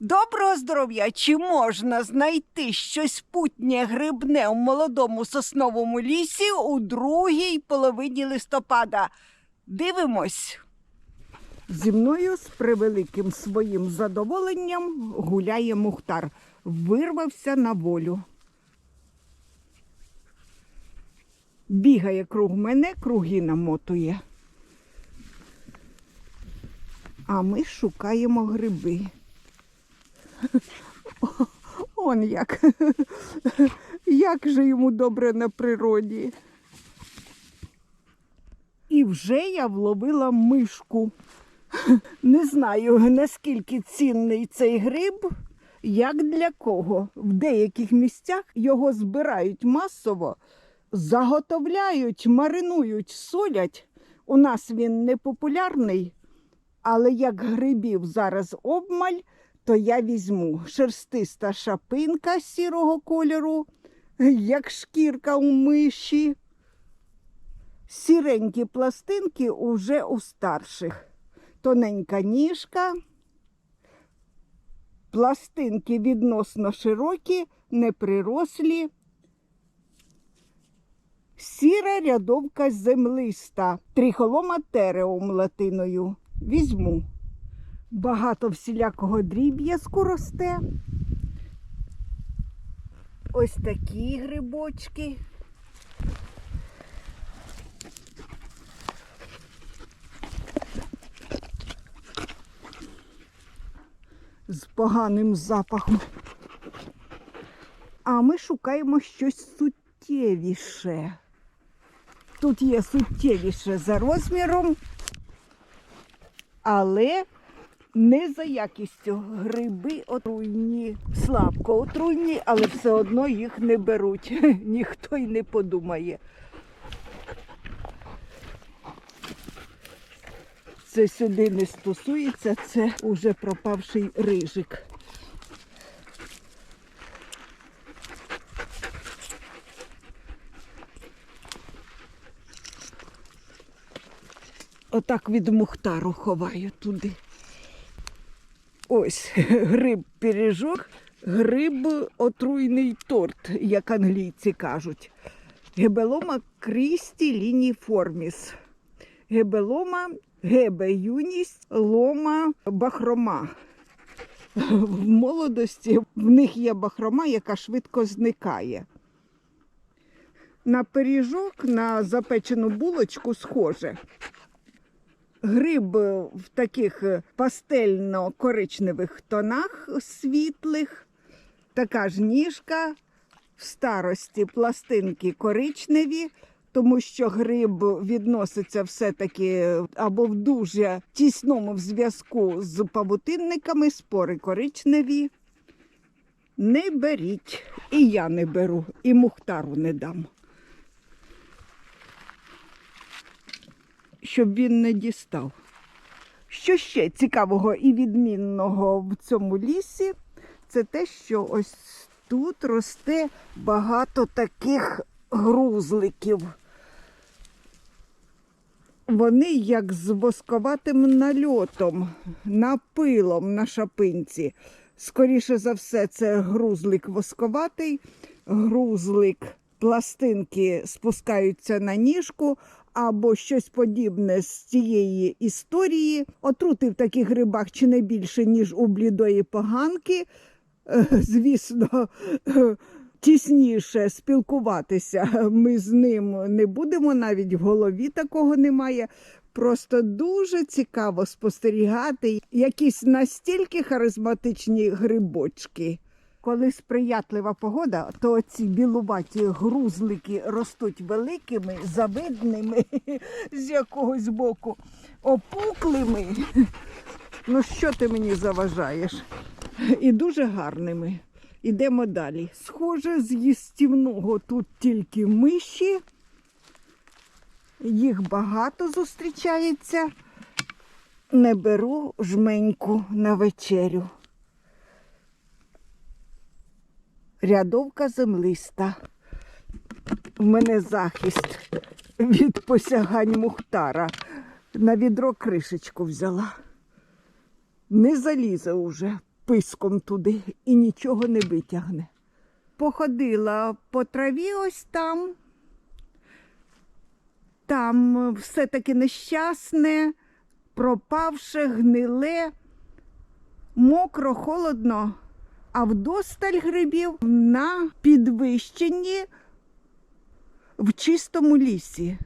Доброго здоров'я! Чи можна знайти щось путнє грибне у молодому сосновому лісі у другій половині листопада? Дивимось. Зі мною з превеликим своїм задоволенням гуляє Мухтар. Вирвався на волю. Бігає круг мене, круги намотує. А ми шукаємо гриби. Он як. Як же йому добре на природі. І вже я вловила мишку. Не знаю, наскільки цінний цей гриб, як для кого. В деяких місцях його збирають масово, заготовляють, маринують, солять. У нас він не популярний, але як грибів зараз обмаль, то я візьму шерстиста шапинка сірого кольору, як шкірка у миші. Сіренькі пластинки уже у старших. Тоненька ніжка, пластинки відносно широкі, неприрослі. Сіра рядовка землиста, трихолома тереум латиною. Візьму. Багато всілякого дріб'язку росте. Ось такі грибочки. З поганим запахом. А ми шукаємо щось суттєвіше. Тут є суттєвіше за розміром, але не за якістю. Гриби отруйні, слабко отруйні, але все одно їх не беруть. Ніхто й не подумає. Це сюди не стосується, це уже пропавший рижик. Отак від мухтару ховаю туди. Ось гриб пиріжок, гриб отруйний торт, як англійці кажуть. Гебелома крісті ліній форміс. Гебелома, гебе юність, лома бахрома. В молодості в них є бахрома, яка швидко зникає. На пиріжок, на запечену булочку схоже. Гриб в таких пастельно-коричневих тонах світлих, така ж ніжка, в старості пластинки коричневі, тому що гриб відноситься все-таки або в дуже тісному зв'язку з павутинниками, спори коричневі. Не беріть, і я не беру, і мухтару не дам. Щоб він не дістав. Що ще цікавого і відмінного в цьому лісі, це те, що ось тут росте багато таких грузликів. Вони як з восковатим нальотом, напилом на шапинці. Скоріше за все, це грузлик восковатий, грузлик пластинки спускаються на ніжку, або щось подібне з цієї історії. Отрути в таких грибах чи не більше, ніж у блідої поганки. Е, Звісно, тісніше спілкуватися ми з ним не будемо, навіть в голові такого немає. Просто дуже цікаво спостерігати якісь настільки харизматичні грибочки. Коли сприятлива погода, то ці білуваті грузлики ростуть великими, завидними з якогось боку, опуклими. Ну, що ти мені заважаєш? І дуже гарними. Ідемо далі. Схоже, з їстівного тут тільки миші. Їх багато зустрічається. Не беру жменьку на вечерю. Рядовка землиста. У мене захист від посягань Мухтара. На відро кришечку взяла. Не залізе уже. писком туди і нічого не витягне. Походила по траві ось там. Там все таки нещасне, пропавше, гниле, мокро, холодно, а вдосталь грибів на підвищенні в чистому лісі.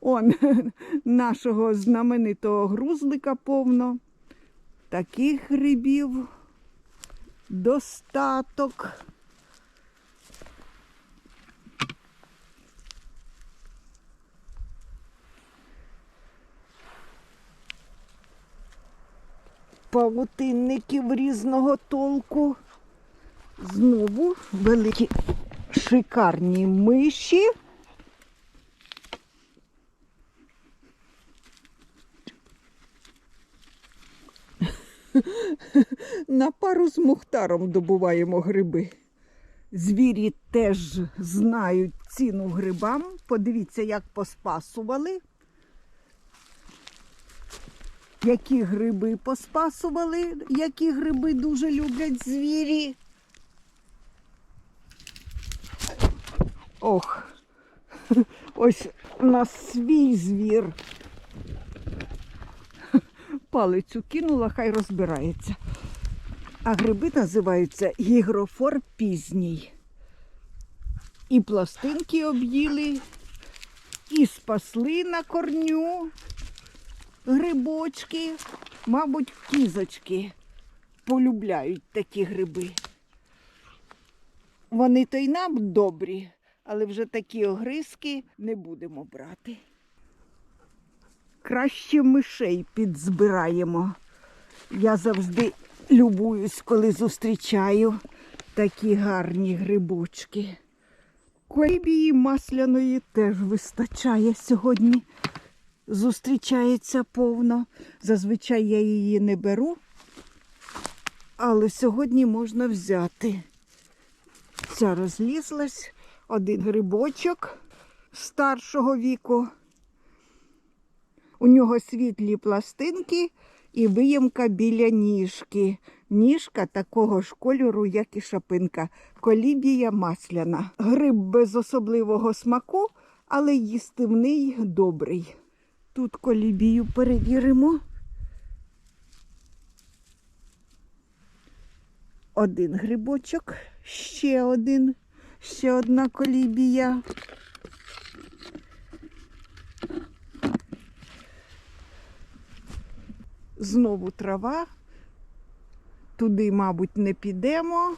Он нашого знаменитого грузлика повно. Таких грибів достаток. Павутинників різного толку. Знову великі шикарні миші. На пару з Мухтаром добуваємо гриби. Звірі теж знають ціну грибам. Подивіться, як поспасували. Які гриби поспасували, які гриби дуже люблять звірі. Ох, ось у нас свій звір. Палицю кинула, хай розбирається. А гриби називаються гігрофор пізній. І пластинки об'їли, і спасли на корню грибочки, мабуть, кізочки полюбляють такі гриби. Вони то й нам добрі, але вже такі огризки не будемо брати. Краще мишей підзбираємо. Я завжди любуюсь, коли зустрічаю такі гарні грибочки. Колібії масляної теж вистачає сьогодні. Зустрічається повно. Зазвичай я її не беру, але сьогодні можна взяти. Ця розлізлась, один грибочок старшого віку. У нього світлі пластинки і виємка біля ніжки. Ніжка такого ж кольору, як і шапинка. Колібія масляна. Гриб без особливого смаку, але їстивний добрий. Тут колібію перевіримо. Один грибочок, ще один, ще одна колібія. Знову трава. Туди, мабуть, не підемо.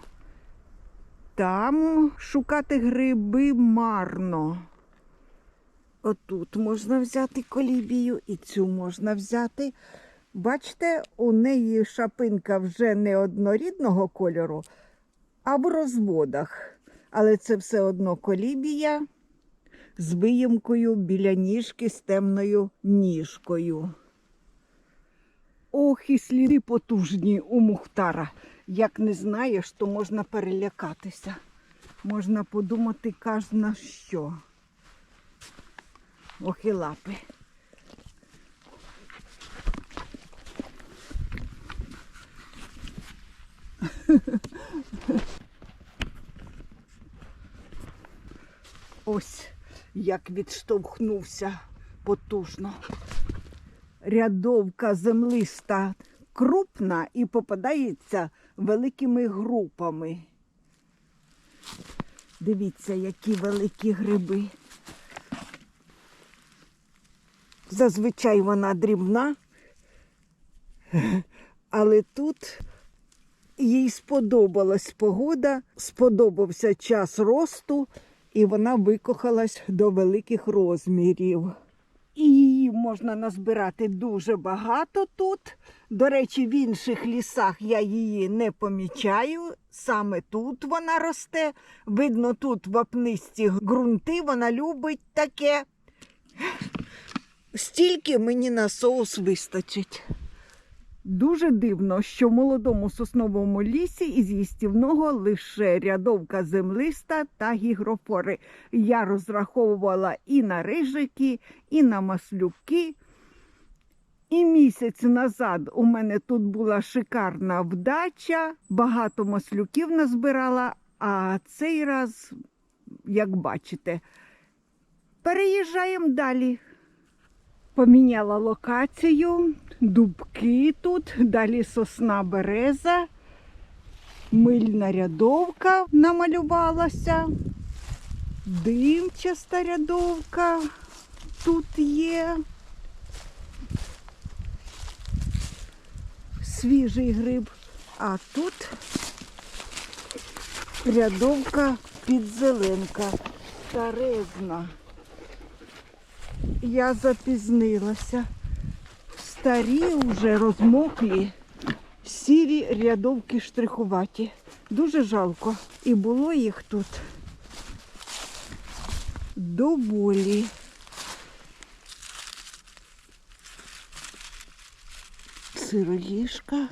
Там шукати гриби марно. Отут можна взяти колібію і цю можна взяти. Бачите, у неї шапинка вже не однорідного кольору, а в розводах. Але це все одно колібія з виємкою біля ніжки з темною ніжкою. Ох, і сліди потужні у Мухтара. Як не знаєш, то можна перелякатися. Можна подумати кожна що. Ох. Ось як відштовхнувся потужно. Рядовка землиста крупна і попадається великими групами. Дивіться, які великі гриби. Зазвичай вона дрібна, але тут їй сподобалась погода, сподобався час росту, і вона викохалась до великих розмірів. І її можна назбирати дуже багато тут. До речі, в інших лісах я її не помічаю. Саме тут вона росте. Видно, тут вапнисті ґрунти, вона любить таке. Стільки мені на соус вистачить. Дуже дивно, що в молодому сосновому лісі із їстівного лише рядовка землиста та гігрофори. Я розраховувала і на рижики, і на маслюки. І місяць назад у мене тут була шикарна вдача, багато маслюків назбирала, а цей раз, як бачите, переїжджаємо далі. Поміняла локацію, дубки тут, далі сосна береза, мильна рядовка намалювалася, димчаста рядовка тут є. Свіжий гриб, а тут рядовка підзеленка, старезна. Я запізнилася. Старі вже розмоклі, сірі рядовки штрихуваті. Дуже жалко. І було їх тут доволі. Сироїшка.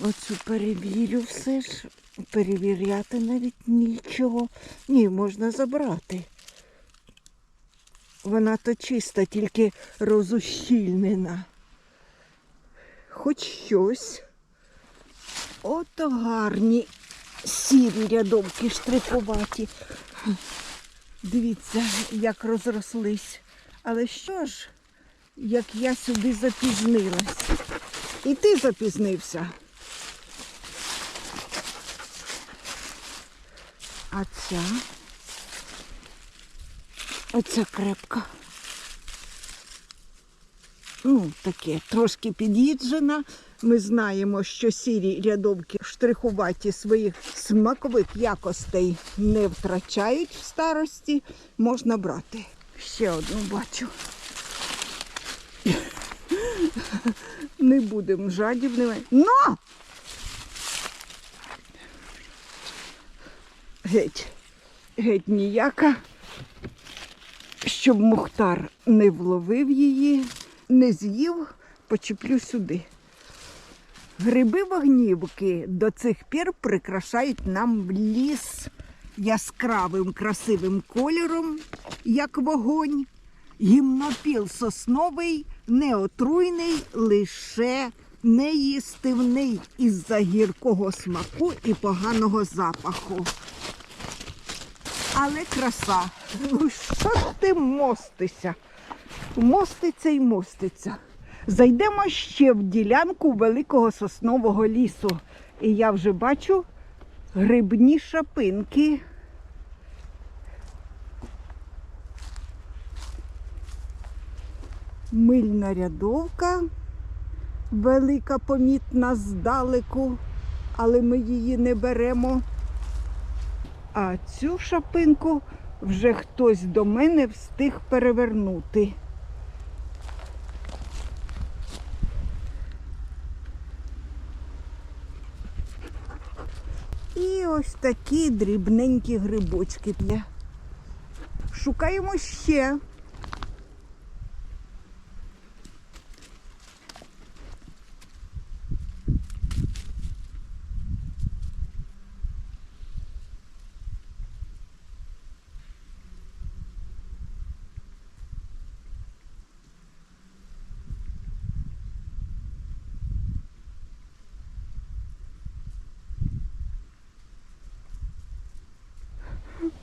Оцю перевірю все ж. Перевіряти навіть нічого. Ні, можна забрати. Вона то чиста, тільки розущільнена. Хоч щось. Ото гарні сірі рядовки штрихуваті. Дивіться, як розрослись. Але що ж, як я сюди запізнилась. І ти запізнився. А ця? Оця крепка. Ну, таке, трошки під'їджена. Ми знаємо, що сірі рядовки штрихуваті своїх смакових якостей не втрачають в старості. Можна брати. Ще одну бачу. Не будемо жадібними. Но! Геть, геть ніяка щоб Мухтар не вловив її, не з'їв, почеплю сюди. Гриби вогнівки до цих пір прикрашають нам ліс яскравим красивим кольором, як вогонь. Гімнопіл сосновий, неотруйний, лише неїстивний із-за гіркого смаку і поганого запаху. Але краса. Ну що ти мостися? Моститься і моститься. Зайдемо ще в ділянку великого соснового лісу. І я вже бачу грибні шапинки. Мильна рядовка, велика помітна здалеку, але ми її не беремо. А цю шапинку вже хтось до мене встиг перевернути. І ось такі дрібненькі грибочки. Шукаємо ще.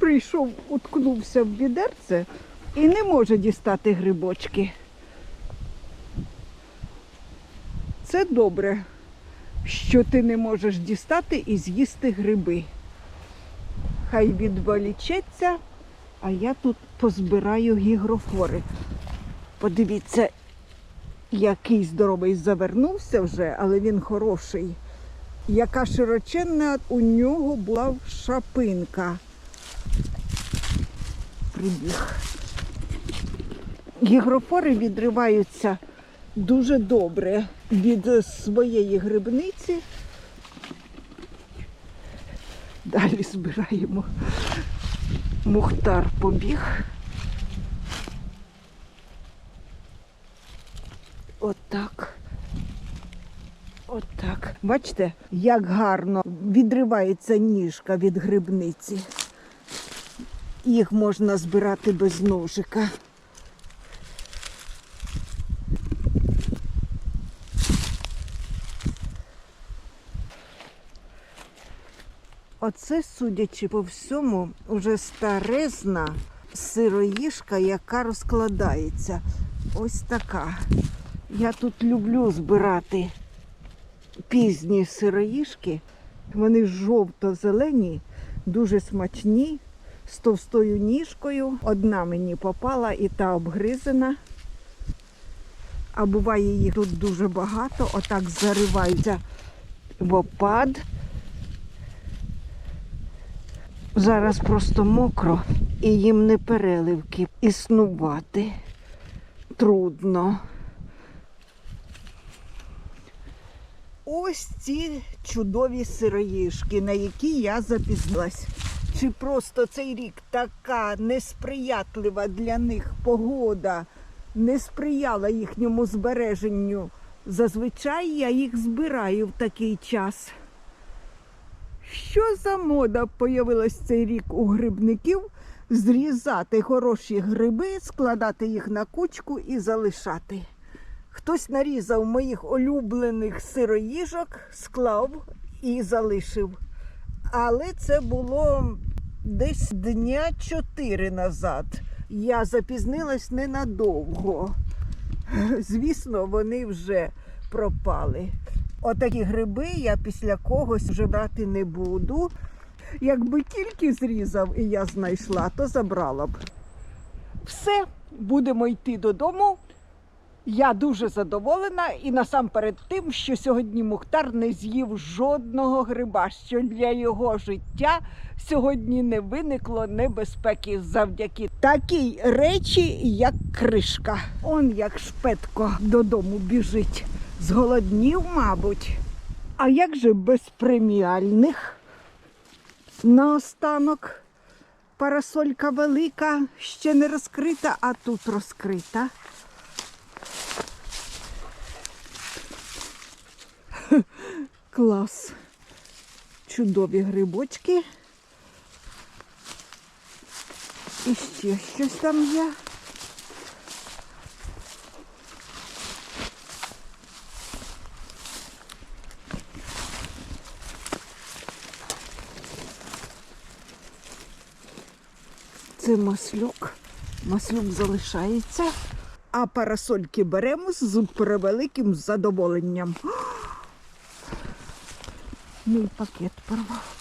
Прийшов, уткнувся в відерце і не може дістати грибочки. Це добре, що ти не можеш дістати і з'їсти гриби. Хай відволічеться, а я тут позбираю гігрофори. Подивіться, який здоровий завернувся вже, але він хороший. Яка широченна у нього була шапинка. Прибіг. Гігрофори відриваються дуже добре від своєї грибниці. Далі збираємо. Мухтар побіг. Отак. Отак. Бачите, як гарно відривається ніжка від грибниці їх можна збирати без ножика. Оце, судячи по всьому, вже старезна сироїшка, яка розкладається. Ось така. Я тут люблю збирати пізні сироїшки. Вони жовто-зелені, дуже смачні з товстою ніжкою. Одна мені попала і та обгризена. А буває їх тут дуже багато, отак зариваються в опад. Зараз просто мокро і їм не переливки. Існувати трудно. Ось ці чудові сироїшки, на які я запізнилась. Чи просто цей рік така несприятлива для них погода не сприяла їхньому збереженню. Зазвичай я їх збираю в такий час. Що за мода появилась цей рік у грибників? Зрізати хороші гриби, складати їх на кучку і залишати. Хтось нарізав моїх улюблених сироїжок, склав і залишив. Але це було десь дня чотири назад. Я запізнилась ненадовго. Звісно, вони вже пропали. Отакі гриби я після когось вже брати не буду. Якби тільки зрізав і я знайшла, то забрала б. Все, будемо йти додому. Я дуже задоволена і насамперед тим, що сьогодні Мухтар не з'їв жодного гриба, що для його життя сьогодні не виникло небезпеки завдяки такій речі, як кришка. Он як шпетко додому біжить. Зголоднів, мабуть. А як же без преміальних? Наостанок парасолька велика, ще не розкрита, а тут розкрита. Клас. Чудові грибочки. І ще щось там є. Це маслюк. Маслюк залишається. А парасольки беремо з превеликим задоволенням. Мій пакет порвав.